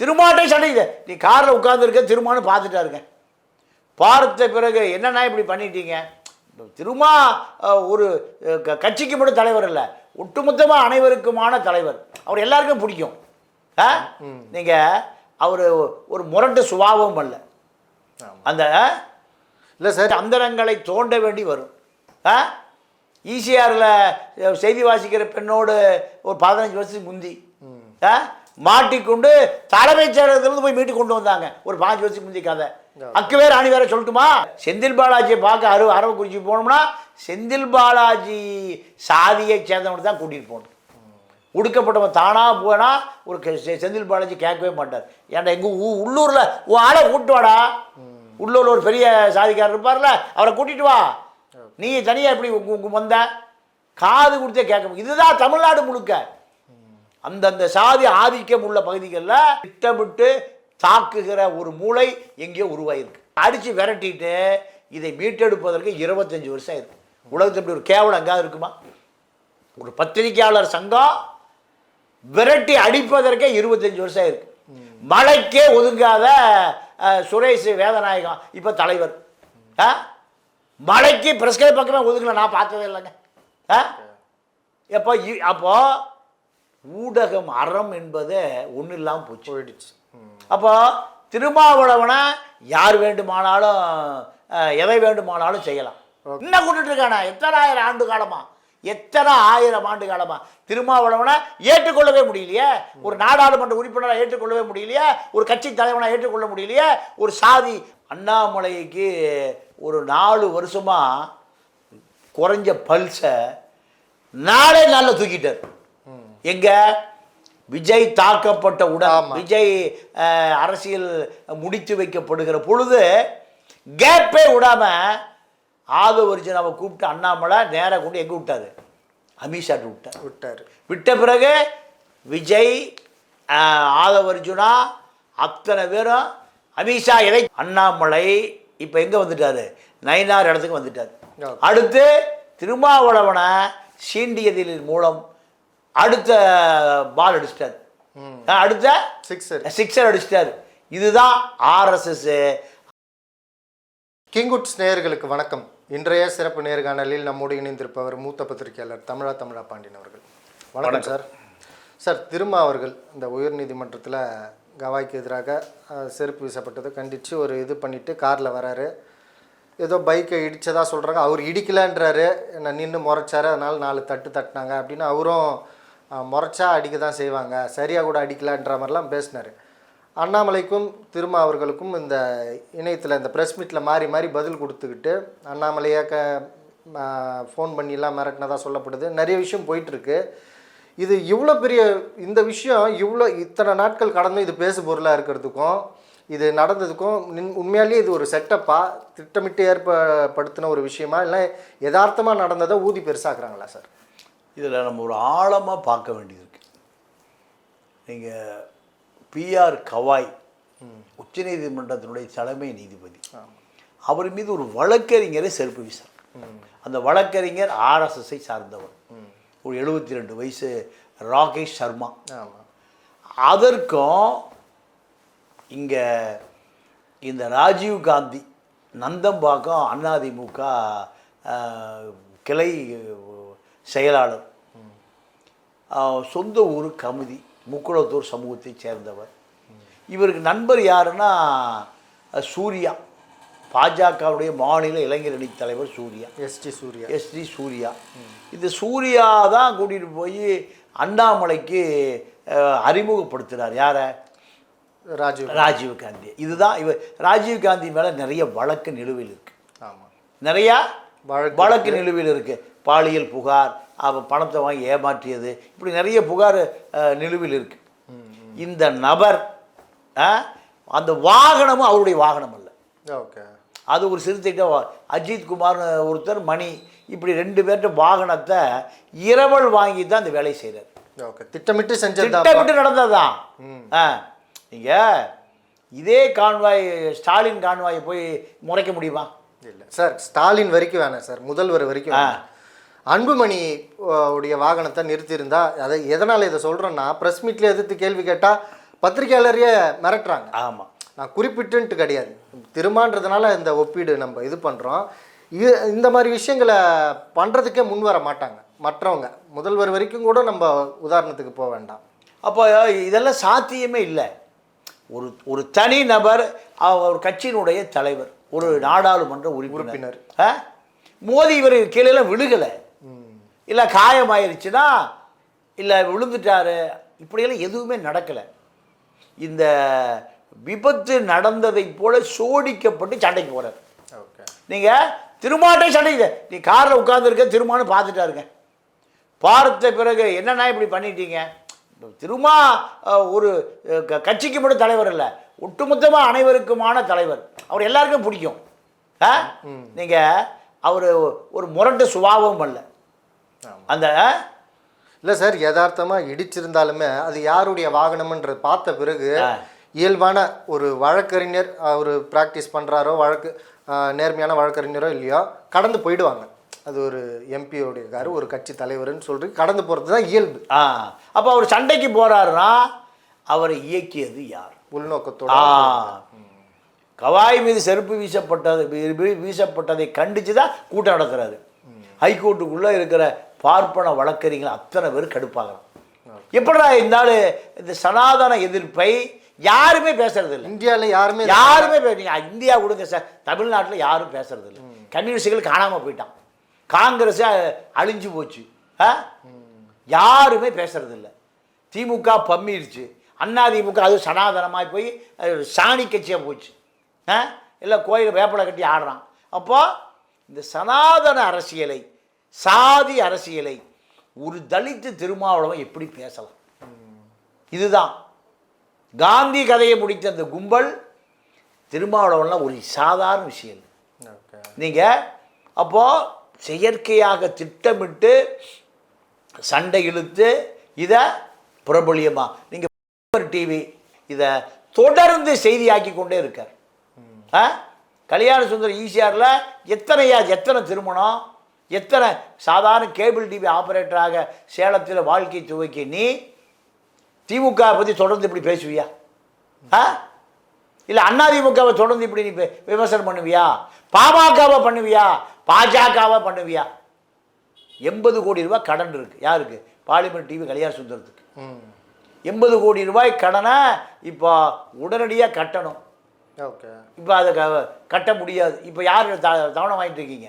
திருமாட்டை சண்டை இது. நீ காரில் உட்காந்துருக்க திருமான்னு பார்த்துட்டா இருக்கேன் பார்த்த பிறகு என்னண்ணா இப்படி பண்ணிட்டீங்க? திருமா ஒரு கட்சிக்கு மட்டும் தலைவர் இல்லை. ஒட்டுமொத்தமாக அனைவருக்குமான தலைவர். அவர் எல்லாருக்கும் பிடிக்கும். ஆ? நீங்கள் அவர் ஒரு முரட்டு சுபாவம் அல்ல. அந்த இல்லை சார். அந்தரங்களை தோண்ட வேண்டி வரும். ஆ? ஈசிஆரில் செய்தி வாசிக்கிற பெண்ணோடு ஒரு பதினஞ்சு வருஷத்துக்கு முந்தி. ஆ? மாட்டிக்கொண்டு தலைமைச் செயலகத்திலிருந்து போய் மீட்டு கொண்டு வந்தாங்க. ஒரு பாஞ்சு வருஷத்துக்கு முந்தி கதை. அக்கு வேற அணி வேற சொல்லட்டுமா? செந்தில் பாலாஜியை பார்க்க அரு அரவக்குறிச்சி போனோம்னா செந்தில் பாலாஜி சாதியை சேர்ந்தவனை தான் கூட்டிகிட்டு போகணும். ஒடுக்கப்பட்டவன் தானாக போனால் ஒரு செந்தில் பாலாஜி கேட்கவே மாட்டார். ஏன்டா எங்கள் ஊ உள்ளூரில் உன் ஆளை வாடா. உள்ளூரில் ஒரு பெரிய சாதிக்காரர் இருப்பார்ல அவரை கூட்டிட்டு வா. நீ தனியாக எப்படி உங்க- வந்த காது கொடுத்தே கேட்க இதுதான் தமிழ்நாடு முழுக்க. அந்தந்த சாதி ஆதிக்கம் உள்ள பகுதிகளில் திட்டமிட்டு தாக்குகிற ஒரு மூளை எங்கேயோ உருவாயிருக்கு. அடித்து விரட்டிட்டு இதை மீட்டெடுப்பதற்கு இருபத்தஞ்சி வருஷம் ஆயிருக்கு. உலகத்தில் இப்படி ஒரு கேவலம் எங்காவது இருக்குமா? ஒரு பத்திரிகையாளர் சங்கம் விரட்டி அடிப்பதற்கே இருபத்தஞ்சி வருஷம் ஆயிருக்கு. மழைக்கே ஒதுங்காத சுரேஷ் வேதநாயகம் இப்போ தலைவர். ஆ மழைக்கு பிரஸ்கை பக்கமே ஒதுங்கல நான் பார்த்ததே இல்லைங்க. ஆ எப்போ அப்போது ஊடகம் அறம் என்பது ஒன்றும் இல்லாமல் போச்சு. போயிடுச்சு. அப்போ திருமாவளவனை யார் வேண்டுமானாலும் எதை வேண்டுமானாலும் செய்யலாம். இன்னும் கொண்டுட்டு இருக்கானே? எத்தனை ஆயிரம் ஆண்டு காலமா? எத்தனை ஆயிரம் ஆண்டு காலமா? திருமாவளவனை ஏற்றுக்கொள்ளவே முடியலையே. ஒரு நாடாளுமன்ற உறுப்பினராக ஏற்றுக்கொள்ளவே முடியலையே. ஒரு கட்சி தலைவனை ஏற்றுக்கொள்ள முடியலையே. ஒரு சாதி அண்ணாமலைக்கு ஒரு நாலு வருஷமா குறைஞ்ச பல்ஸை நாளே நாளில் தூக்கிட்டார். எங்க? விஜய் தாக்கப்பட்ட ஆமா. விஜய் அரசியல் முடித்து வைக்கப்படுகிற பொழுது கேப்பே விடாம ஆதவர்ஜனாவை கூப்பிட்டு அண்ணாமலை நேராக கொண்டு எங்கே விட்டாரு? அமித்ஷாட்டு விட்டார். விட்டாரு. விட்ட பிறகு விஜய் அஹ், ஆதவர்ஜுனா அத்தனை பேரும் அமித்ஷா எதை அண்ணாமலை இப்போ எங்கே வந்துட்டாரு? நயினார் இடத்துக்கு வந்துட்டார். அடுத்து திருமாவளவனை சீண்டியதின் மூலம் அடுத்த பால் அடிச்சிட்டார். அடுத்த சிக்ஸர் சிக்ஸர் அடிச்சிட்டார். இதுதான் ஆர்எஸ்எஸ் கிங்குட்ஸ் நேயர்களுக்கு வணக்கம். இன்றைய சிறப்பு நேர்காணலில் நம்மோடு இணைந்திருப்பவர் மூத்த பத்திரிகையாளர் தமிழா தமிழா பாண்டியன் அவர்கள். வணக்கம் சார். சார் திருமா அவர்கள் இந்த உயர்நீதிமன்றத்தில் கவாய்க்கு எதிராக செருப்பு வீசப்பட்டதை கண்டித்து ஒரு இது பண்ணிட்டு காரில் வராரு. ஏதோ பைக்கை இடிச்சதா சொல்கிறாங்க அவர் இடிக்கலன்றாரு. என்ன நின்று முறைச்சாரு. அதனால நாலு தட்டு தட்டினாங்க அப்படின்னு அவரும் முறைச்சா அடிக்க தான் செய்வாங்க. சரியாக கூட அடிக்கலான்ற மாதிரிலாம் பேசினார். அண்ணாமலைக்கும் திருமா அவர்களுக்கும் இந்த இணையத்தில் இந்த ப்ரெஸ் மீட்டில் மாறி மாறி பதில் கொடுத்துக்கிட்டு அண்ணாமலையை க ஃபோன் பண்ணிலாம் மிரட்டினதாக சொல்லப்படுது. நிறைய விஷயம் போயிட்டுருக்கு. இது இவ்வளோ பெரிய இந்த விஷயம் இவ்வளோ இத்தனை நாட்கள் கடந்து இது பேசு பொருளாக இருக்கிறதுக்கும் இது நடந்ததுக்கும் நின்- உண்மையாலேயே இது ஒரு செட்டப்பா திட்டமிட்டு ஏற்படுத்தின ஒரு விஷயமா இல்லை யதார்த்தமாக நடந்ததை ஊதி பெருசாக்குறாங்களா சார்? இதில் நம்ம ஒரு ஆழமாக பார்க்க வேண்டியது இருக்கு நீங்கள் பிஆர் கவாய் உச்சநீதிமன்றத்தினுடைய தலைமை நீதிபதி. அவர் மீது ஒரு வழக்கறிஞரை செருப்பு வீசார் அந்த வழக்கறிஞர் ஆர்எஸ்எஸ்ஐ சார்ந்தவர். ஒரு எழுபத்தி ரெண்டு வயசு ராகேஷ் சர்மா. அதற்கும் இங்கே இந்த ராஜீவ் காந்தி நந்தம்பாக்கம் அதிமுக கிளை செயலாளர். சொந்த ஊர் கமுதி முக்குளத்தூர் சமூகத்தைச் சேர்ந்தவர். இவருக்கு நண்பர் யாருன்னா சூர்யா. பாஜகவுடைய மாநில இளைஞரணி தலைவர் சூர்யா. எஸ்டி சூர்யா. எஸ்டி சூர்யா. இந்த சூர்யா தான் கூட்டிகிட்டு போய் அண்ணாமலைக்கு அறிமுகப்படுத்துகிறார் யாரை? ராஜீவ் ராஜீவ் காந்தி. இதுதான் இவர் ராஜீவ் காந்தி மேலே நிறைய வழக்கு நிலுவையில் இருக்கு. ஆமாம் நிறையா வழக்கு நிலுவையில் இருக்கு. பாலியல் புகார் அவன் பணத்தை வாங்கி ஏமாற்றியது. இப்படி நிறைய புகார் அஹ், நிலுவையில் இருக்கு. இந்த நபர் அந்த வாகனமும் அவருடைய வாகனம் அல்ல. ஓகே. அது ஒரு சிறுத்தைகிட்ட அஜித் குமார்னு ஒருத்தர் மணி இப்படி ரெண்டு பேர்கிட்ட வாகனத்தை இரவல் வாங்கி தான் இந்த வேலையை செய்கிறார் ஓகே. திட்டமிட்டு செஞ்சது திட்டமிட்டு நடந்ததுதான். ஆ நீங்க இதே கான்வாய் ஸ்டாலின் கான்வாயை போய் முறைக்க முடியுமா? இல்லை. சார் ஸ்டாலின் வரைக்கும் வேணாம் சார். முதல்வர் வரைக்கும் வேணாம். அன்புமணி உடைய வாகனத்தை நிறுத்தியிருந்தா அதை எதனால் இதை சொல்கிறேன்னா ப்ரெஸ் மீட்டில் எதிர்த்து கேள்வி கேட்டால் பத்திரிக்கையாளரையே மிரட்டுறாங்க. ஆமாம் நான் குறிப்பிட்டுன்ட்டு கிடையாது. திருமான்றதுனால இந்த ஒப்பீடு நம்ம இது பண்ணுறோம் இது இந்த மாதிரி விஷயங்களை பண்ணுறதுக்கே முன் வர மாட்டாங்க. மற்றவங்க. முதல்வர் வரைக்கும் கூட நம்ம உதாரணத்துக்கு போக வேண்டாம். அப்போ இதெல்லாம் சாத்தியமே இல்லை. ஒரு ஒரு தனி நபர் ஒரு கட்சியினுடைய தலைவர் ஒரு நாடாளுமன்ற உறுப்பினர்? மோதி இவர் கீழே விழுகலை. இல்லை காயமாயிருச்சுன்னா இல்லை விழுந்துட்டாரு. இப்படியெல்லாம் எதுவுமே நடக்கலை. இந்த விபத்து நடந்ததைப் போல சோடிக்கப்பட்டு சண்டைக்கு போகிறார் நீங்கள் திருமாட்டை சண்டைக்கு நீ காரில் உட்காந்துருக்க திருமான்னு பார்த்துட்டாருங்க பார்த்த பிறகு என்னண்ணா இப்படி பண்ணிட்டீங்க? திருமா ஒரு கட்சிக்கு மட்டும் தலைவர் இல்லை. ஒட்டுமொத்தமாக அனைவருக்குமான தலைவர். அவர் எல்லாருக்கும் பிடிக்கும். நீங்கள் அவர் ஒரு முரட்டு சுபாவம் அல்ல. அந்த இல்லை சார் யதார்த்தமாக இடிச்சிருந்தாலுமே அது யாருடைய வாகனம்ன்றது பார்த்த பிறகு. இயல்பான ஒரு வழக்கறிஞர் அவர் ப்ராக்டிஸ் பண்ணுறாரோ வழக்கு நேர்மையான வழக்கறிஞரோ இல்லையோ கடந்து போயிடுவாங்க. அது ஒரு எம்பியோடைய காரு ஒரு கட்சி தலைவர்னு சொல்லிட்டு கடந்து போகிறது தான் இயல்பு. ஆ. அப்போ அவர் சண்டைக்கு போகிறாருன்னா அவரை இயக்கியது யார்? உள்நோக்கத்தோட கவாய் மீது செருப்பு வீசப்பட்டது வீசப்பட்டதை கண்டித்து தான் கூட்டம் நடத்துறாரு. ஹைகோர்ட்டுக்குள்ளே இருக்கிற பார்ப்பன வழக்கறிஞர்கள் அத்தனை பேர் கடுப்பாகிறான் எப்படிடா இருந்தாலும் இந்த சனாதன எதிர்ப்பை யாருமே பேசுறது இல்லை இந்தியாவில் யாருமே யாருமே பே- நீங்க இந்தியா கொடுங்க சார். தமிழ்நாட்டில் யாரும் பேசுறது இல்லை கம்யூனிஸ்டுகள் காணாமல் போயிட்டான். காங்கிரஸ் அழிஞ்சு போச்சு? யாருமே பேசுறது இல்லை திமுக பம்மிருச்சு. அண்ணா திமுக அது சனாதனமாய் போய் சாணி கட்சியாக போச்சு. இல்லை கோயில் வேப்பலை கட்டி ஆடுறான். அப்போ இந்த சனாதன அரசியலை சாதி அரசியலை ஒரு தலித்து திருமாவளவன் எப்படி பேசலாம்? இதுதான். காந்தி கதையை முடித்த அந்த கும்பல் திருமாவளவன்லாம் ஒரு சாதாரண விஷயம். நீங்கள் அப்போது செயற்கையாக திட்டமிட்டு சண்டை இழுத்து இதை பிரபலியமாக நீங்கள் டிவி இதை தொடர்ந்து செய்தியாக்கி கொண்டே இருக்கார். ஆ? கல்யாண சுந்தரம் ஈசிஆரில் எத்தனையா எத்தனை திருமணம்? எத்தனை? சாதாரண கேபிள் டிவி ஆப்ரேட்டராக சேலத்தில் வாழ்க்கை துவக்கி நீ திமுக பற்றி தொடர்ந்து இப்படி பேசுவியா? ஆ? இல்லை அதிமுகவை தொடர்ந்து இப்படி நீ விமர்சனம் பண்ணுவியா? பாமகவை பண்ணுவியா? பாஜகவை பண்ணுவியா? எண்பது கோடி ரூபாய் கடன் இருக்கு. யாருக்கு? பார்லிமெண்ட் டிவி கல்யாண சுந்தரத்துக்கு. எண்பது கோடி ரூபாய் கடனை இப்போ உடனடியாக கட்டணும். ஓகே. இப்போ அதை க- கட்ட முடியாது. இப்போ யார் த தவணை வாங்கிட்டு இருக்கீங்க?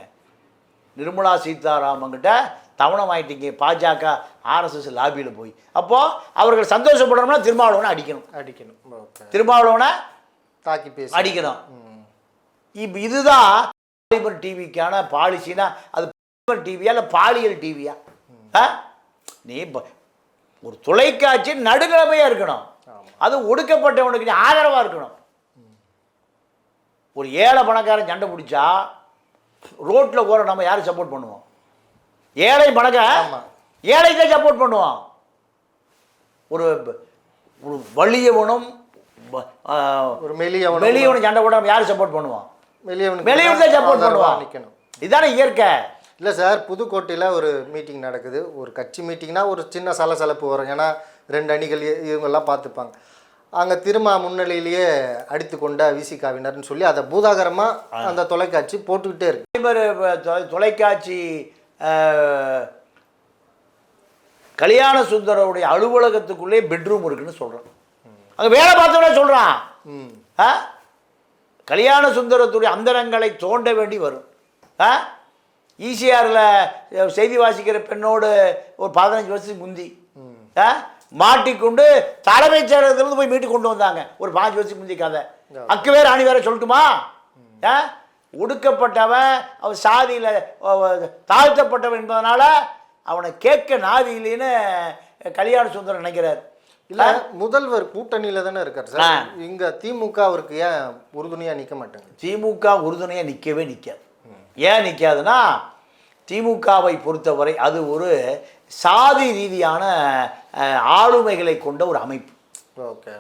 நிர்மலா சீதாராமன்கிட்ட தவணை வாங்கிட்டீங்க பாஜக ஆர்எஸ்எஸ் லாபியில் போய். அப்போது அவர்கள் சந்தோஷப்படணும்னா திருமாவளவனை அடிக்கணும். அடிக்கணும். திருமாவளவனை தாக்கி பேசி. அடிக்கணும். இப்போ இதுதான் பாலிமர் டிவிக்கான பாலிசினா அது பாலிமர் டிவியா இல்லை பாலியல் டிவியா? ஆ? நீ இப்ப ஒரு தொலைக்காட்சி நடுநிலைமையாக இருக்கணும். அது ஒடுக்கப்பட்டவனுக்கு நீ ஆதரவாக இருக்கணும். ஒரு ஏழை பணக்காரன் சண்டை பிடிச்சா ரோட்டில் போகிற நம்ம யாரும் சப்போர்ட் பண்ணுவோம்? ஏழை பணக்காரன். ஏழைக்கு சப்போர்ட் பண்ணுவோம் ஒரு ஒரு வலியவனும் ஒரு மெலியவனும் வெளியவனு சண்டை போடாம யார் சப்போர்ட் பண்ணுவான்? மெலியவனுக்கு வெளியவன் தான் சப்போர்ட் பண்ணுவான். நிக்கணும். இதானே இயற்கை. இல்லை சார் புதுக்கோட்டையில் ஒரு மீட்டிங் நடக்குது. ஒரு கட்சி மீட்டிங்னா ஒரு சின்ன சலசலப்பு வரும். ஏன்னா ரெண்டு அணிகள் இவங்கெல்லாம் பார்த்துப்பாங்க. அங்கே திருமா முன்னிலையிலேயே அடித்து கொண்ட விசிகாவினர்னு சொல்லி அதை பூதாகரமாக அந்த தொலைக்காட்சி போட்டுக்கிட்டே இருக்கு. தொலைக்காட்சி கல்யாண சுந்தரவுடைய அலுவலகத்துக்குள்ளே பெட்ரூம் இருக்குன்னு சொல்கிறான் அங்கே வேலை பார்த்தவனே சொல்கிறான் ஆ? கல்யாண சுந்தரத்துடைய அந்தரங்களை தோண்ட வேண்டி வரும். ஆ? ஈசிஆரில் செய்தி வாசிக்கிற பெண்ணோடு ஒரு பதினஞ்சு வருஷத்துக்கு முந்தி. ஆ? மாட்டிக்கொண்டு தலைமைச் செயலகத்திலிருந்து போய் மீட்டு கொண்டு வந்தாங்க. ஒரு பாஞ்சு வருஷத்துக்கு முந்தி கதை. அக்கு வேற அணி வேற சொல்லட்டுமா? ஒடுக்கப்பட்டவன் அவன் சாதியில் தாழ்த்தப்பட்டவன் என்பதனால அவனை கேட்க நாதி இல்லைன்னு கல்யாண சுந்தரம் நினைக்கிறார். இல்லை? முதல்வர் கூட்டணியில் தானே இருக்கார் சார். இங்கே திமுக அவருக்கு ஏன் உறுதுணையாக நிற்க மாட்டேங்குது? திமுக உறுதுணையாக நிற்கவே நிற்காது ஏன் நிற்காதுன்னா திமுகவை பொறுத்தவரை அது ஒரு சாதி ரீதியான ஆளுமைகளை கொண்ட ஒரு அமைப்பு. ஓகே.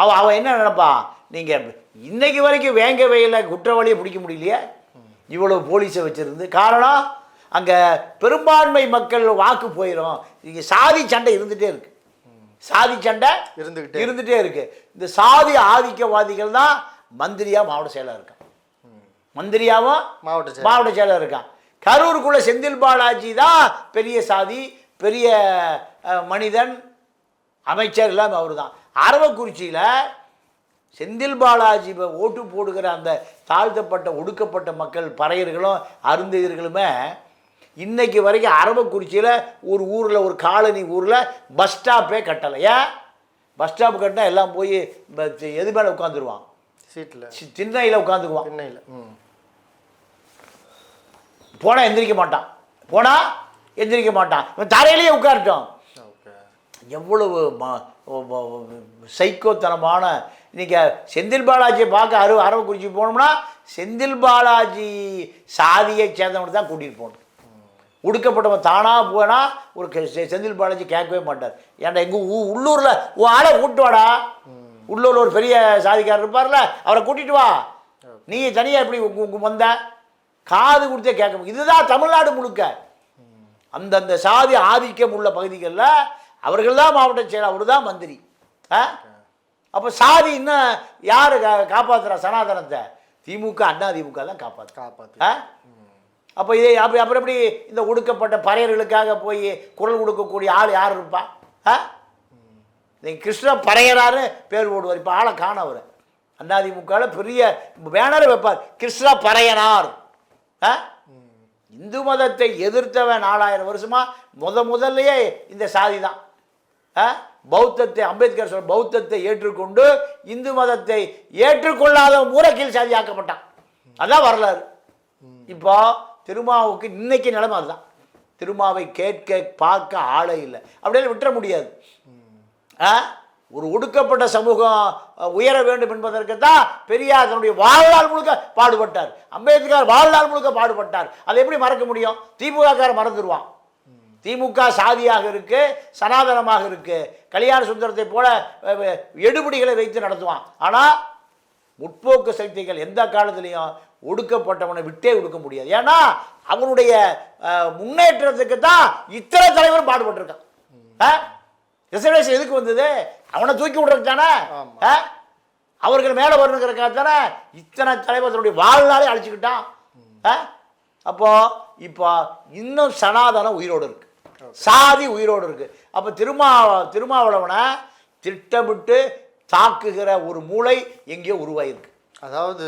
அவ அவன் என்ன நினைப்பான் நீங்கள் இன்னைக்கு வரைக்கும் வேங்க வயலில் குற்றவாளியை பிடிக்க முடியலையே? இவ்வளவு போலீஸை வச்சுருந்து. காரணம் அங்கே பெரும்பான்மை மக்கள் வாக்கு போயிடும் இங்கே சாதி சண்டை இருந்துகிட்டே இருக்கு. சாதி சண்டை இருந்துகிட்டே இருந்துட்டே இருக்கு. இந்த சாதி ஆதிக்கவாதிகள் தான் மந்திரியா மாவட்ட செயலர் இருக்கான். மந்திரியாவும் மாவட்ட மாவட்ட செயலர் இருக்கான். கரூருக்குள்ள செந்தில் பாலாஜி தான் பெரிய சாதி பெரிய மனிதன் அமைச்சர் எல்லாம் அவர் தான் அரவக்குறிச்சியில் செந்தில் பாலாஜி ஓட்டு போடுகிற அந்த தாழ்த்தப்பட்ட ஒடுக்கப்பட்ட மக்கள் பறையர்களும் அருந்ததியர்களுமே இன்னைக்கு வரைக்கும் அரவக்குறிச்சியில் ஒரு ஊரில் ஒரு காலனி ஊரில் பஸ் ஸ்டாப்பே கட்டலை. ஏன்? பஸ் ஸ்டாப் கட்டினா எல்லாம் போய் எது மேலே உட்காந்துருவான்? சீட்டில் திண்ணையில் உட்காந்துக்குவான். திண்ணையில். ம். போனால் எந்திரிக்க மாட்டான். போனால் எந்திரிக்க மாட்டான். இவன் தரையிலேயே உட்காரட்டும். எவ்வளவு ம- சைக்கோத்தனமான இன்னைக்கு செந்தில் பாலாஜியை பார்க்க அரு அரவக்குறிச்சி போனோம்னா செந்தில் பாலாஜி சாதியை சேர்ந்தவங்க தான் கூட்டிகிட்டு போகணும். ஒடுக்கப்பட்டவன் தானாக போனால் ஒரு செந்தில் பாலாஜி கேட்கவே மாட்டார். ஏன்டா எங்கள் ஊ உள்ளூரில் உன் ஆளை கூப்பிட்டு வாடா. உள்ளூரில் ஒரு பெரிய சாதிக்காரர் இருப்பார்ல அவரை கூட்டிட்டு வா. நீ தனியாக எப்படி வந்த? காது கொடுத்தே கேட்க முடியும். இதுதான் தமிழ்நாடு முழுக்க. அந்தந்த சாதி ஆதிக்கம் உள்ள பகுதிகளில் அவர்கள் தான் மாவட்ட செயலர் அவர் தான் மந்திரி. ஆ? அப்போ சாதி இன்னும் யார் கா காப்பாற்றுறா சனாதனத்தை? திமுக அண்ணா திமுக தான் காப்பாற்று காப்பாற்றி ஆ? அப்போ இதே அப்படி அப்புறம் எப்படி இந்த ஒடுக்கப்பட்ட பறையர்களுக்காக போய் குரல் கொடுக்கக்கூடிய ஆள் யார் இருப்பா? ஆ? நீங்க கிருஷ்ண பறையராரு பேர் போடுவார். இப்போ ஆளை காண அவர். அதிமுகவில் பெரிய பேனரை வைப்பார். கிருஷ்ண பறையனார். ஆ? இந்து மதத்தை எதிர்த்தவன் நாலாயிரம் வருஷமா முத முதல்லயே இந்த சாதி தான்? பௌத்தத்தை அம்பேத்கர் சொல்ற பௌத்தத்தை ஏற்றுக்கொண்டு இந்து மதத்தை ஏற்றுக்கொள்ளாத மூரக்கீழ் சாதியாக்கப்பட்டான். அதான் வரலாறு. இப்போ திருமாவுக்கு இன்னைக்கு நிலைமை அதுதான். திருமாவை கேட்க பார்க்க ஆளே இல்லை. அப்படியே விட்டுற முடியாது. ஆ? ஒரு ஒடுக்கப்பட்ட சமூகம் உயர வேண்டும் என்பதற்கு தான் பெரியார் தன்னுடைய வாழ்நாள் முழுக்க பாடுபட்டார். அம்பேத்கர் வாழ்நாள் முழுக்க பாடுபட்டார். அதை எப்படி மறக்க முடியும்? திமுககார மறந்துடுவான் திமுக சாதியாக இருக்கு சனாதனமாக இருக்கு. கல்யாண சுந்தரத்தை போல எடுபிடிகளை வைத்து நடத்துவான். ஆனால் முற்போக்கு சக்திகள் எந்த காலத்துலேயும் ஒடுக்கப்பட்டவனை விட்டே ஒடுக்க முடியாது. ஏன்னா அவனுடைய முன்னேற்றத்துக்கு தான் இத்தனை தலைவரும் பாடுபட்டிருக்கான். ரிசர்வேஷன் எதுக்கு வந்தது? அவனை தூக்கி விடுறதுக்கு தானே? அவர்கள் மேலே வரணுங்கிறக்காக தானே இத்தனை தலைவர் தன்னுடைய வாழ்நாளே அழிச்சுக்கிட்டான். ஆ? அப்போ இப்போ இன்னும் சனாதனம் உயிரோடு இருக்கு. சாதி உயிரோடு இருக்கு. அப்போ திருமா திருமாவளவனை திட்டமிட்டு தாக்குகிற ஒரு மூளை எங்கேயோ உருவாயிருக்கு? அதாவது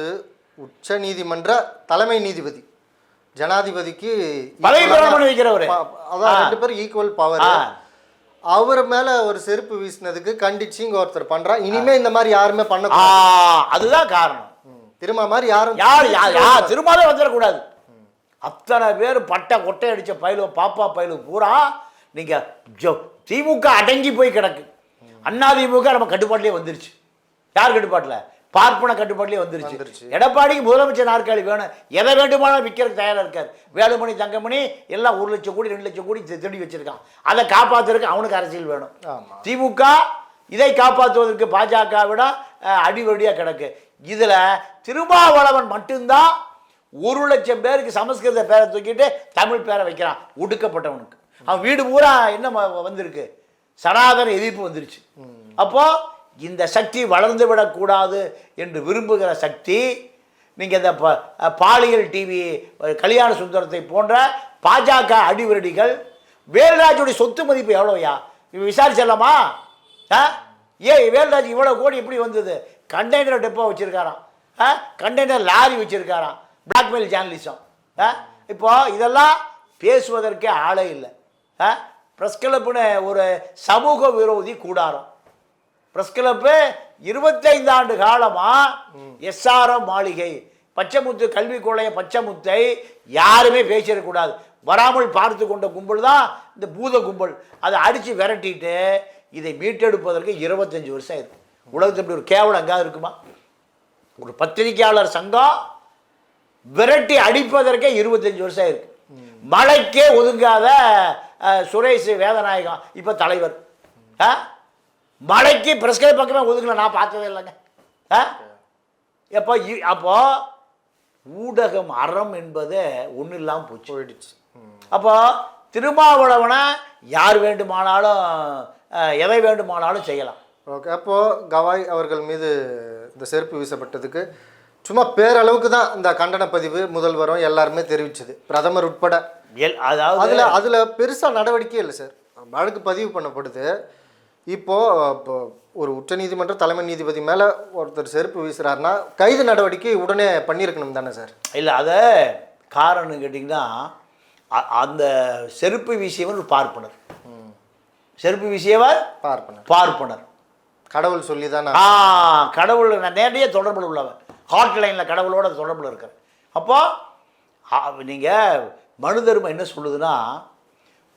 உச்ச நீதிமன்ற தலைமை நீதிபதி. ஜனாதிபதிக்கு அதான் ரெண்டு பேரும் ஈக்குவல் பவர். அவர் மேல ஒரு செருப்பு வீசினதுக்கு கண்டிச்சு இங்க ஒருத்தர் பண்றான். இனிமே இந்த மாதிரி யாருமே பண்ண அதுதான் காரணம். திரும்ப மாதிரி யாரும் யார் திருமாவே வந்துடக்கூடாது. அத்தனை பேர் பட்டை கொட்டை அடித்த பயிலு பாப்பா பயிலு பூரா நீங்கள் ஜோ திமுக அடங்கி போய் கிடக்கு. அண்ணா திமுக நம்ம கட்டுப்பாட்டிலே வந்துருச்சு. யார் கட்டுப்பாட்டில்? பார்ப்பன கட்டுப்பாட்டிலே வந்துருச்சு. எடப்பாடிக்கு முதலமைச்சர் நாற்காலி வேணும். எதை வேண்டுமானாலும் விற்கிறதுக்கு தயாராக இருக்கார். வேலுமணி தங்கமணி எல்லாம் ஒரு லட்சம் கோடி ரெண்டு லட்சம் கோடி திருடி வச்சிருக்கான். அதை காப்பாத்துறதுக்கு அவனுக்கு அரசியல் வேணும். திமுக இதை காப்பாற்றுவதற்கு பாஜகவிட அடிவடியாக கிடக்கு. இதில் திருமாவளவன் மட்டும்தான் ஒரு லட்சம் பேருக்கு சமஸ்கிருத பேரை தூக்கிட்டு தமிழ் பேரை வைக்கிறான். ஒடுக்கப்பட்டவனுக்கு. அவன் வீடு பூரா என்ன வந்திருக்கு? சனாதன எதிர்ப்பு வந்துருச்சு. அப்போ இந்த சக்தி வளர்ந்து விடக்கூடாது என்று விரும்புகிற சக்தி நீங்கள் இந்த ப- பாலியல் டிவி கல்யாண சுந்தரத்தை போன்ற பாஜக அடிவரடிகள் வேல்ராஜுடைய சொத்து மதிப்பு எவ்வளோயா இவன் விசாரிச்சிடலாமா? ஆ ஏன் வேல்ராஜ் இவ்வளோ கோடி எப்படி வந்தது? கண்டெய்னர் டெப்போ வச்சுருக்காராம். ஆ கண்டெய்னர் லாரி வச்சுருக்காராம். பிளாக்மெயில் ஜேர்னலிசம் ஆ? இதெல்லாம் பேசுவதற்கே ஆளே இல்லை. ஆ? ப்ரெஸ் கிளப்புன்னு ஒரு சமூக விரோதி கூடாரம். ப்ரெஸ் கிளப்பு இருபத்தைந்து ஆண்டு காலமாக எஸ்ஆர்எம் மாளிகை பச்சைமுத்து கல்வி கொள்ளைய பச்சைமுத்தை யாருமே பேசிடக்கூடாது வராமல் பார்த்து கொண்ட கும்பல் தான் இந்த பூத கும்பல். அதை அடித்து விரட்டிட்டு இதை மீட்டெடுப்பதற்கு இருபத்தஞ்சி வருஷம் ஆயிருக்கு. உலகத்தில் இப்படி ஒரு கேவலம் எங்காவது இருக்குமா? ஒரு பத்திரிகையாளர் சங்கம் விரட்டி அடிப்பதற்கே இருபத்தஞ்சி வருஷம் ஆயிருக்கு மழைக்கே ஒதுங்காத சுரேஷ் வேதநாயகம் இப்போ தலைவர். ஆ மழைக்கு பிரஸ்கை பக்கமே ஒதுங்கல நான் பார்த்ததே இல்லைங்க. ஆ எப்போ இ- அப்போ ஊடகம் அறம் என்பது ஒன்றும் இல்லாமல் போச்சு. போயிடுச்சு. அப்போ திருமாவளவனை யார் வேண்டுமானாலும் எதை வேண்டுமானாலும் செய்யலாம். ஓகே அப்போது கவாய் அவர்கள் மீது இந்த செருப்பு வீசப்பட்டதுக்கு சும்மா பேரளவுக்கு தான் இந்த கண்டன பதிவு முதல்வரும் எல்லாருமே தெரிவிச்சது. பிரதமர் உட்பட. அதாவது அதில் அதில் பெருசாக நடவடிக்கை இல்லை சார். வழக்கு பதிவு பண்ணப்படுது. இப்போது இப்போ ஒரு உச்சநீதிமன்ற தலைமை நீதிபதி மேலே ஒருத்தர் செருப்பு வீசுறாருன்னா கைது நடவடிக்கை உடனே பண்ணியிருக்கணும் தானே சார்? இல்லை அதை காரணம் கேட்டிங்கன்னா அந்த செருப்பு வீசியவர் ஒரு பார்ப்பனர். செருப்பு வீசியவர் பார்ப்பனர். பார்ப்பனர். கடவுள் சொல்லி தான் கடவுள் நேரடியாக தொடர்பில் ஹார்ட் லைனில் கடவுளோட தொடர்பில் இருக்கார். அப்போது நீங்கள் மனு தர்மம் என்ன சொல்லுதுன்னா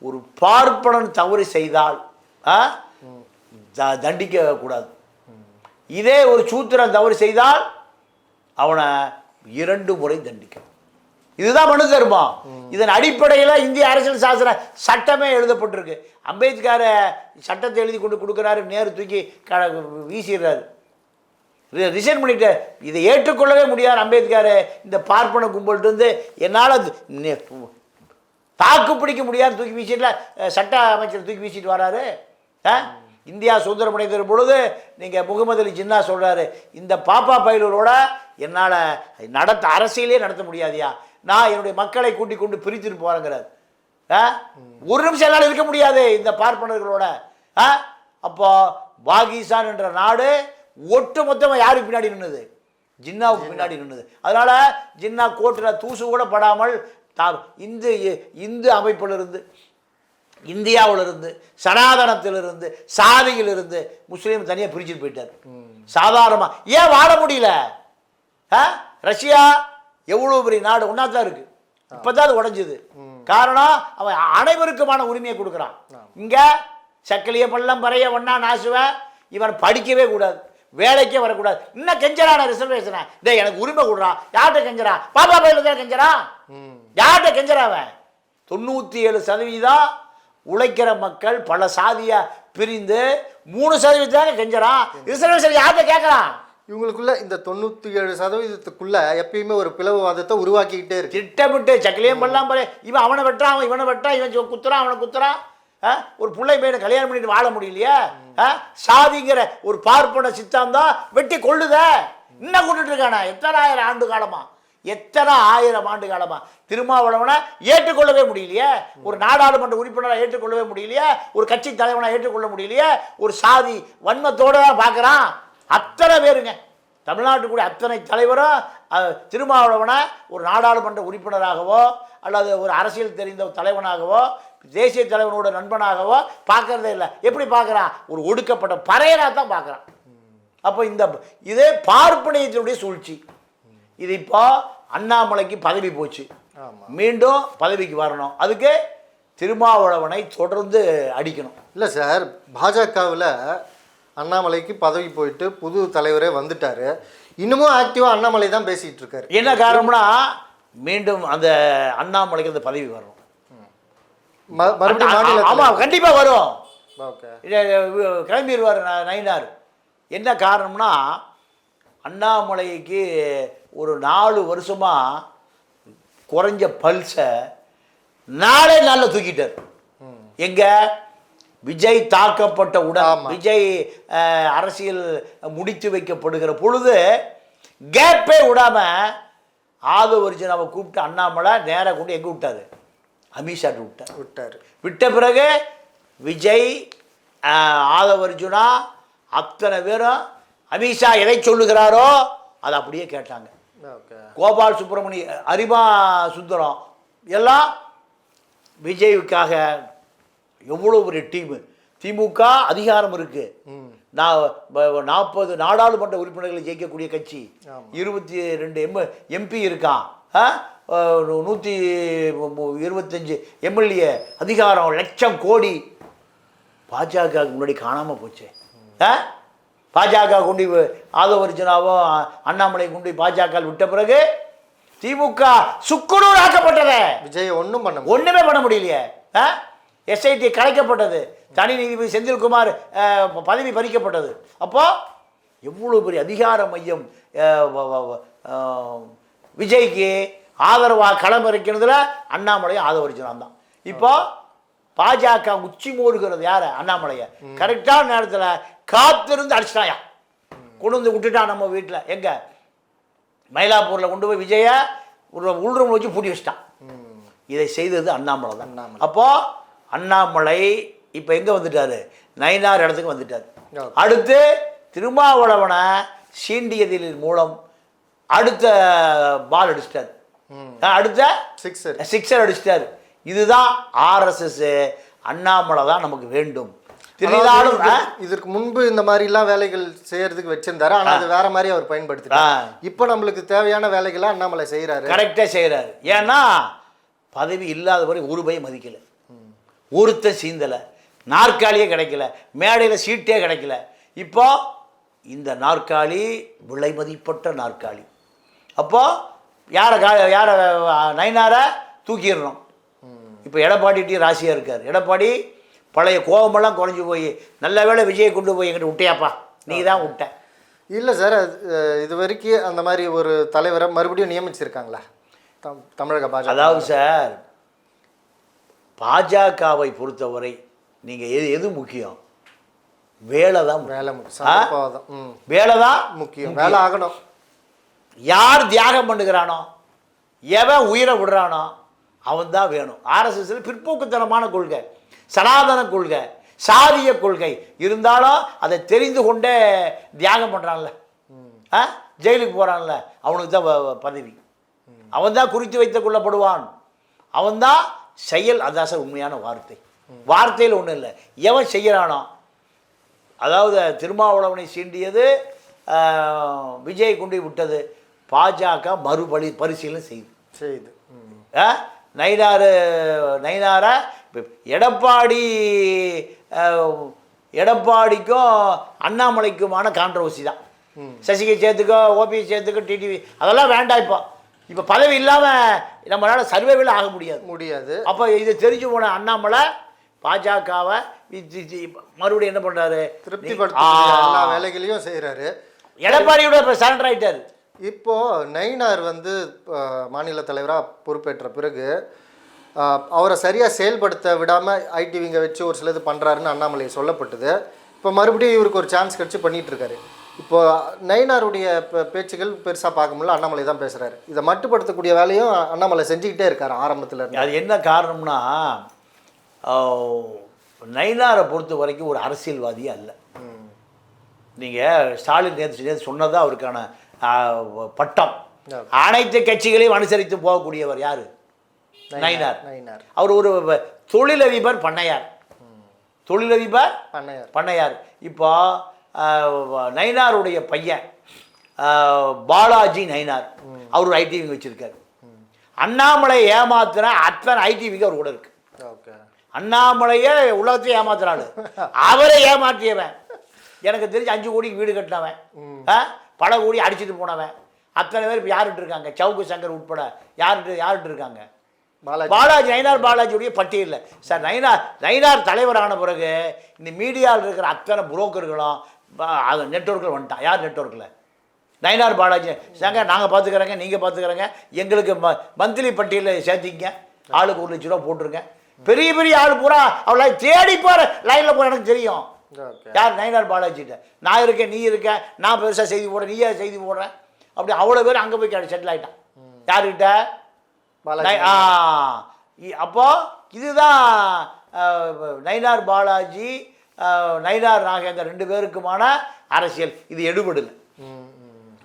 ஒரு பார்ப்பனன் தவறு செய்தால் த- தண்டிக்க கூடாது இதே ஒரு சூத்திரன் தவறு செய்தால் அவனை இரண்டு முறை தண்டிக்கணும். இதுதான் மனு தர்மம். இதன் அடிப்படையில் இந்திய அரசியல் சாசன சட்டமே எழுதப்பட்டிருக்கு. அம்பேத்கரை சட்டத்தை எழுதி கொண்டு கொடுக்குறாரு நேரு தூக்கி க வீசிடுறாரு. ரிசைன் பண்ணிட்டு இதை ஏற்றுக்கொள்ளவே முடியாது அம்பேத்கர். இந்த பார்ப்பன கும்பல்ட்டு இருந்து என்னால் தாக்கு பிடிக்க முடியாது தூக்கி வீசிட்டு சட்ட அமைச்சர் தூக்கி வீசிட்டு வராரு. ஆ? இந்தியா சுதந்திரம் அடைந்த பொழுது நீங்கள் முகமது அலி ஜின்னா சொல்கிறாரு இந்த பாப்பா பயிலரோட என்னால் நடத்த அரசியலே நடத்த முடியாதியா? நான் என்னுடைய மக்களை கூட்டிக் கொண்டு பிரித்துட்டு போகிறேங்கிறார் ஆ ஒரு நிமிஷம் என்னால் இருக்க முடியாது இந்த பார்ப்பனர்களோட. ஆ அப்போ பாகிஸ்தான் என்ற நாடு ஒட்டு மொத்தமாக யாருக்கு பின்னாடி நின்னுது? ஜின்னாவுக்கு பின்னாடி நின்னுது. அதனால ஜின்னா கோட்டில் தூசு கூட படாமல் தா இந்து இந்து அமைப்பிலிருந்து இந்தியாவிலிருந்து சனாதனத்திலிருந்து சாதியிலிருந்து முஸ்லீம் தனியாக பிரிச்சுட்டு போயிட்டார். சாதாரணமாக ஏன் வாழ முடியல? ஆ? ரஷ்யா எவ்வளோ பெரிய நாடு? ஒன்றா தான் இருக்கு இப்போதான் அது உடைஞ்சுது. காரணம் அவன் அனைவருக்குமான உரிமையை கொடுக்குறான். இங்கே சக்கிலிய பள்ளம் பறைய ஒன்றா நாசுவன் இவன் படிக்கவே கூடாது. வேலைக்கே வரக்கூடாது. இன்னும் கெஞ்சரான ரிசர்வேஷனை டேய் எனக்கு உரிமை கொடுறான் யார்கிட்ட கெஞ்சறான் பாப்பா பையில தான் கெஞ்சறான் யார்கிட்ட கெஞ்சறான் அவன்? தொண்ணூற்றி ஏழு சதவீதம் உழைக்கிற மக்கள் பல சாதியா பிரிந்து மூணு சதவீதம் கெஞ்சறான் ரிசர்வேஷன் யார்கிட்ட கேட்கறான் இவங்களுக்குள்ள இந்த தொண்ணூற்றி ஏழு சதவீதத்துக்குள்ள எப்பயுமே ஒரு பிளவுவாதத்தை உருவாக்கிக்கிட்டே இருக்கு. திட்டமிட்டு சக்கிலியம் பண்ணலாம் பாரு. இவன் அவனை வெட்டுறான் அவன் இவனை வெட்டுறான் இவன் குத்துறான் அவனை குத்துறான்? ஒரு பிள்ளை பையனை கல்யாணம் பண்ணிட்டு வாழ முடியலையா? ஆ? சாதிங்கிற ஒரு பார்ப்பன சித்தாந்தம் வெட்டி கொள்ளுத. இன்னும் கொண்டுட்டு இருக்கானா? எத்தனை ஆயிரம் ஆண்டு காலமா? எத்தனை ஆயிரம் ஆண்டு காலமா? திருமாவளவனை ஏற்றுக்கொள்ளவே முடியலையே. ஒரு நாடாளுமன்ற உறுப்பினரை ஏற்றுக்கொள்ளவே முடியலையே. ஒரு கட்சி தலைவனை ஏற்றுக்கொள்ள முடியலையே. ஒரு சாதி வன்மத்தோடு தான் பார்க்குறான். அத்தனை பேருங்க. தமிழ்நாட்டுக்குடைய அத்தனை தலைவரும் திருமாவளவனை ஒரு நாடாளுமன்ற உறுப்பினராகவோ அல்லது ஒரு அரசியல் தெரிந்த தலைவனாகவோ தேசிய தலைவனோட நண்பனாகவோ பார்க்கறதே இல்லை. எப்படி பார்க்குறான்? ஒரு ஒடுக்கப்பட்ட பறையராக தான் பார்க்குறான். அப்போ இந்த இதே பார்ப்பனியத்தினுடைய சூழ்ச்சி. இது இப்போ அண்ணாமலைக்கு பதவி போச்சு. மீண்டும் பதவிக்கு வரணும். அதுக்கு திருமாவளவனை தொடர்ந்து அடிக்கணும். இல்லை சார் பாஜகவில் அண்ணாமலைக்கு பதவி போயிட்டு புது தலைவரே வந்துட்டாரு. இன்னமும் ஆக்டிவாக அண்ணாமலை தான் பேசிகிட்டு இருக்காரு. என்ன காரணம்னா மீண்டும் அந்த அண்ணாமலைக்கு அந்த பதவி வரும் ம- மறுபடியும் ஆமா மாநிலத்தில் கண்டிப்பா வரும். கிளம்பிடுவார் நயினார். என்ன காரணம்னா அண்ணாமலைக்கு ஒரு நாலு வருஷமா குறைஞ்ச பல்ஸை நாளே நாளில் தூக்கிட்டார். எங்க? விஜய் தாக்கப்பட்ட ஆமா. விஜய் அரசியல் முடித்து வைக்கப்படுகிற பொழுது கேப்பே விடாம ஆதவரிஜனாவை கூப்பிட்டு அண்ணாமலை நேராக கொண்டு எங்கே விட்டாரு? அமித்ஷாட்டு விட்டார் விட்டார். விட்ட பிறகு விஜய் ஆதவ அர்ஜுனா அத்தனை பேரும் அமித்ஷா எதை சொல்லுகிறாரோ அதை அப்படியே கேட்டாங்க. கோபால் சுப்பிரமணி அரிமா சுந்தரம் எல்லாம் விஜய்க்காக எவ்வளோ பெரிய டீமு. திமுக அதிகாரம் இருக்கு. நான் நாற்பது நாடாளுமன்ற உறுப்பினர்களை ஜெயிக்கக்கூடிய கட்சி. இருபத்தி ரெண்டு எம் எம்பி இருக்கான்? நூற்றி இருபத்தஞ்சு எம்எல்ஏ அதிகாரம் லட்சம் கோடி பாஜகவுக்கு முன்னாடி காணாமல் போச்சு. ஆ? பாஜக கொண்டு ஆதவர்ஜனாவும் அண்ணாமலை கொண்டு பாஜக விட்ட பிறகு திமுக சுக்குநூறு ஆக்கப்பட்டதே. விஜய் ஒன்றும் பண்ண. ஒண்ணுமே பண்ண முடியலையே. எஸ்ஐடி கலைக்கப்பட்டது. தனி நீதிபதி செந்தில்குமார் பதவி பறிக்கப்பட்டது. அப்போ எவ்வளோ பெரிய அதிகார மையம் விஜய்க்கு ஆதரவாக களமிறக்கிறதுல அண்ணாமலையும் ஆதவரிச்சனான் தான். இப்போ பாஜக உச்சி மோதுகிறது யார? அண்ணாமலைய. கரெக்டான நேரத்துல காத்திருந்து அடிச்சிட்டாயா? கொண்டு வந்து விட்டுட்டான் நம்ம வீட்டுல. எங்க? மயிலாப்பூர்ல கொண்டு போய் விஜய ஒரு உள்ரூம் வச்சு பூட்டி வச்சிட்டான். இதை செய்தது அண்ணாமலை தான். அண்ணாமலை. அப்போ அண்ணாமலை இப்போ எங்க வந்துட்டாரு? நயினார் இடத்துக்கு வந்துட்டார். அடுத்து திருமாவளவனை சீண்டியதின் மூலம் அடுத்த பால் அடிச்சிட்டார். அடுத்த? சிக்ஸர் சிக்ஸர் அடிச்சிட்டார். இதுதான் ஆர்எஸ்எஸ் அண்ணாமலை தான் நமக்கு வேண்டும். திருநாளும் ஆ? இதற்கு முன்பு இந்த மாதிரிலாம் வேலைகள் செய்யறதுக்கு வச்சிருந்தாரு. ஆனா அது வேற மாதிரி அவர் பயன்படுத்திட்டார். ஆ. இப்போ நம்மளுக்கு தேவையான வேலைகளை அண்ணாமலை செய்யறாரு கரெக்டாக செய்கிறாரு ஏன்னா பதவி இல்லாத வரை ஒரு பை மதிக்கல. ஒருத்த சீந்தலை. நாற்காலியே கிடைக்கல. மேடையில் சீட்டே கிடைக்கல. இப்போ இந்த நாற்காலி விலை மதிப்பட்ட நாற்காலி. அப்போ யாரை கா யாரை நைனாரை தூக்கிடணும். இப்போ எடப்பாடிட்டையும் ராசியாக இருக்கார். எடப்பாடி பழைய கோபமெல்லாம் குறைஞ்சி போய் நல்ல வேளை விஜயை கொண்டு போய் எங்கிட்ட விட்டியாப்பா? நீ தான் விட்ட. இல்ல சார் இது வரைக்கும் அந்த மாதிரி ஒரு தலைவரை மறுபடியும் நியமிச்சிருக்காங்களா? தம்- தமிழக பாஜக அதாவது சார் பாஜகவை பொறுத்தவரை நீங்கள் எது எது முக்கியம்? வேலை தான். வேலை வேலை தான் முக்கியம். வேலை ஆகணும். யார் தியாகம் பண்ணுகிறானோ எவன் உயிரை விடுறானோ அவன் தான் வேணும் ஆர்எஸ்எஸ்ல பிற்போக்குத்தனமான கொள்கை சனாதன கொள்கை சாதிய கொள்கை. இருந்தாலும் அதை தெரிந்து கொண்டே தியாகம் பண்ணுறான்ல ஆ? ஜெயிலுக்கு போகிறான்ல அவனுக்கு தான் வ- பதவி. அவன் தான் குறித்து வைத்து கொள்ளப்படுவான். அவன் தான் செயல் அதான் சார் உண்மையான வார்த்தை. வார்த்தையில் ஒன்றும் இல்லை. எவன் செய்கிறானோ அதாவது திருமாவளவனை சீண்டியது விஜய் கொண்டு விட்டது பாஜக மறுபடி பரிசீலனை செய்யுது செய்யுது? நயினார் நயினாரை? எடப்பாடி எடப்பாடிக்கும் அண்ணாமலைக்குமான கான்ட்ரவர்சி தான். சசிகை சேர்த்துக்கோ ஓபிஎஸ் சேர்த்துக்கோ டிடிவி அதெல்லாம் வேண்டாம் இப்போ. இப்போ பதவி இல்லாமல் நம்மளால் சர்வேவில் ஆக முடியாது. முடியாது. அப்போ இது தெரிஞ்சு போன அண்ணாமலை பாஜகவை மறுபடியும் என்ன பண்ணுறாரு திருப்திப்படுத்த எல்லா வேலைகளையும் செய்றாரு. எடப்பாடியோட சரண்டர் ஆயிட்டாரு. இப்போ நயினார் வந்து மாநில தலைவராக பொறுப்பேற்ற பிறகு அவரை சரியாக செயல்படுத்த விடாமல் ஐடிவிங்க வச்சு ஒரு சிலது பண்ணுறாருன்னு அண்ணாமலை சொல்லப்பட்டது. இப்போ மறுபடியும் இவருக்கு ஒரு சான்ஸ் கிடச்சி பண்ணிட்டு இருக்காரு இப்போ நயினாருடைய பேச்சுகள் பெருசாக பார்க்க முடியல அண்ணாமலை தான் பேசுகிறாரு இதை மட்டுப்படுத்தக்கூடிய வேலையும் அண்ணாமலை செஞ்சுக்கிட்டே இருக்காரு ஆரம்பத்துல இருந்து. அது என்ன காரணம்னா நயினாரை பொறுத்த வரைக்கும் ஒரு அரசியல்வாதியே அல்ல. நீங்கள் ஸ்டாலின் நேற்று நேற்று சொன்னதா அவருக்கான பட்டம். அனைத்து கட்சிகளையும் அனுசரித்து போகக்கூடியவர் யாரு? நயினார் நயினார். அவர் ஒரு தொழிலதிபர் பண்ணையார். தொழிலதிபர் பண்ணையார். பண்ணையார். இப்போ நயினாருடைய பையன் பாலாஜி நயினார். அவர் ஒரு ஐடிவிங்க வச்சிருக்காரு அண்ணாமலை ஏமாத்துன அத்தனை ஐடிவிங்க அவர் கூட இருக்கு. அண்ணாமலையே உலகத்தை ஏமாத்துறாள் அவரை ஏமாற்றியவன். எனக்கு தெரிஞ்சு அஞ்சு கோடிக்கு வீடு கட்டினவன்? பல கோடி அடிச்சிட்டு போனவன். அத்தனை பேர் இப்போ யாருட்டு இருக்காங்க? சவுக்கு சங்கர் உட்பட யாருட்டு யாருட்டு இருக்காங்க? பாலாஜி. பாலாஜி நயினார் பாலாஜியுடைய பட்டியலில் சார் நயினார் நயினார் தலைவரான பிறகு இந்த மீடியாவில் இருக்கிற அத்தனை புரோக்கர்களும் அது நெட்ஒர்க்கில் வந்துட்டான். யார் நெட்ஒர்க்கில் நயினார் பாலாஜி. சாங்க நாங்கள் பார்த்துக்கிறோங்க நீங்கள் பார்த்துக்கிறோங்க எங்களுக்கு ம மந்த்லி பட்டியலில் சேர்த்திங்க ஆளுக்கு ஒரு லட்ச ரூபா போட்டுருங்க. பெரிய பெரிய ஆள் பூரா அவளை தேடி போகிற லைனில் போகிற எனக்கு தெரியும். யார் நயினார் பாலாஜிட்ட? நான் இருக்கேன் நீ இருக்க நான் பெருசாக செய்தி போடுறேன் நீயே செய்தி போடுறேன் அப்படி அவ்வளோ பேர் அங்கே போய் செட்டில் ஆகிட்டான் நை- ஆ. இ- அப்போ இதுதான் நயினார் பாலாஜி நயினார் நாகேந்தர் ரெண்டு பேருக்குமான அரசியல். இது எடுபடல.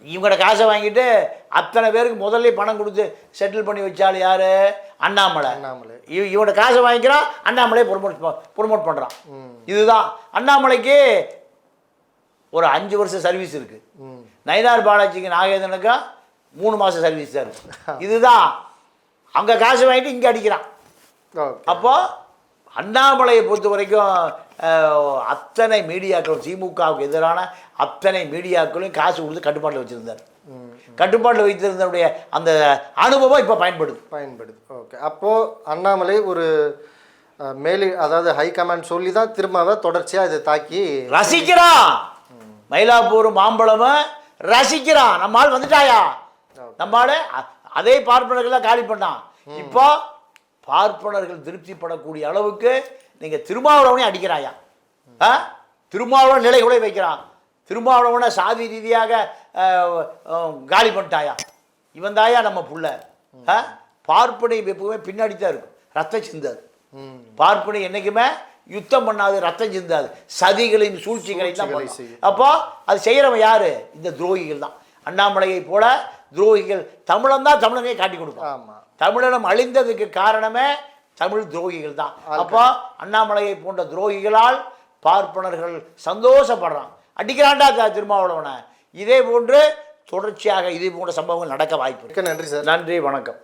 இவங்கட காசை வாங்கிட்டு அத்தனை பேருக்கு முதல்ல பணம் கொடுத்து செட்டில் பண்ணி வச்சால் யாரு? அண்ணாமலை. அண்ணாமலை. இவ இவனோட காசை வாங்கிக்கிறான் அண்ணாமலையை ப்ரொமோட் ப்ரொமோட் பண்ணுறான் இதுதான். அண்ணாமலைக்கு ஒரு அஞ்சு வருஷம் சர்வீஸ் இருக்கு. ம். நயினார் பாலாஜிக்கு நாகேந்திரனுக்கு மூணு மாதம் சர்வீஸ் தான் இருக்கு இதுதான். அங்கே காசு வாங்கிட்டு இங்கே அடிக்கிறான். ஓகே. அப்போ அண்ணாமலையை பொறுத்த வரைக்கும் அத்தனை மீடியாக்களும் திமுகவுக்கு எதிரான அத்தனை மீடியாக்களையும் காசு கொடுத்து கட்டுப்பாட்டில் வச்சுருந்தார். கட்டுப்பாட்டில் வைத்திருந்தனுடைய அந்த அனுபவம் இப்போ பயன்படுது. பயன்படுது. ஓகே. அப்போது அண்ணாமலை ஒரு மேலி அதாவது ஹை கமாண்ட் சொல்லி தான் திரும்ப தொடர்ச்சியாக இதை தாக்கி ரசிக்கிறான். மயிலாப்பூர் மாம்பழமும் ரசிக்கிறான். நம்ம ஆள் வந்துட்டாயா? நம்ம ஆளு அ- அதே பார்ப்பனர்கள் தான் காலி பண்ணான். இப்போ பார்ப்பனர்கள் திருப்திப்படக்கூடிய அளவுக்கு நீங்கள் திருமாவளவனே அடிக்கிறாயா? ஆ? திருமாவளவன் நிலை கூட வைக்கிறான். திருமாவளவனை சாதி ரீதியாக காலி பண்ணிட்டாயா? இவன் தாயா நம்ம புள்ள. ஆ? பார்ப்பனை எப்பவுமே பின்னாடி தான் இருக்கும். ரத்தம் சிந்தாது. பார்ப்பனை என்னைக்குமே யுத்தம் பண்ணாது ரத்தம் சிந்தாது. சதிகளின் சூழ்ச்சிகளை தான். அப்போ அது செய்கிறவன் யாரு? இந்த துரோகிகள் தான். அண்ணாமலையை போல துரோகிகள் தமிழன் தான் தமிழனையே காட்டி ஆமா. தமிழனம் அழிந்ததுக்கு காரணமே தமிழ் துரோகிகள் தான் அப்போ அண்ணாமலையை போன்ற துரோகிகளால் பார்ப்பனர்கள் சந்தோஷப்படுறான் அடிக்கிறான்டா த- திருமாவளவனை. இதே போன்று தொடர்ச்சியாக இதே போன்ற சம்பவங்கள் நடக்க வாய்ப்பு இருக்கு. நன்றி சார். நன்றி வணக்கம்.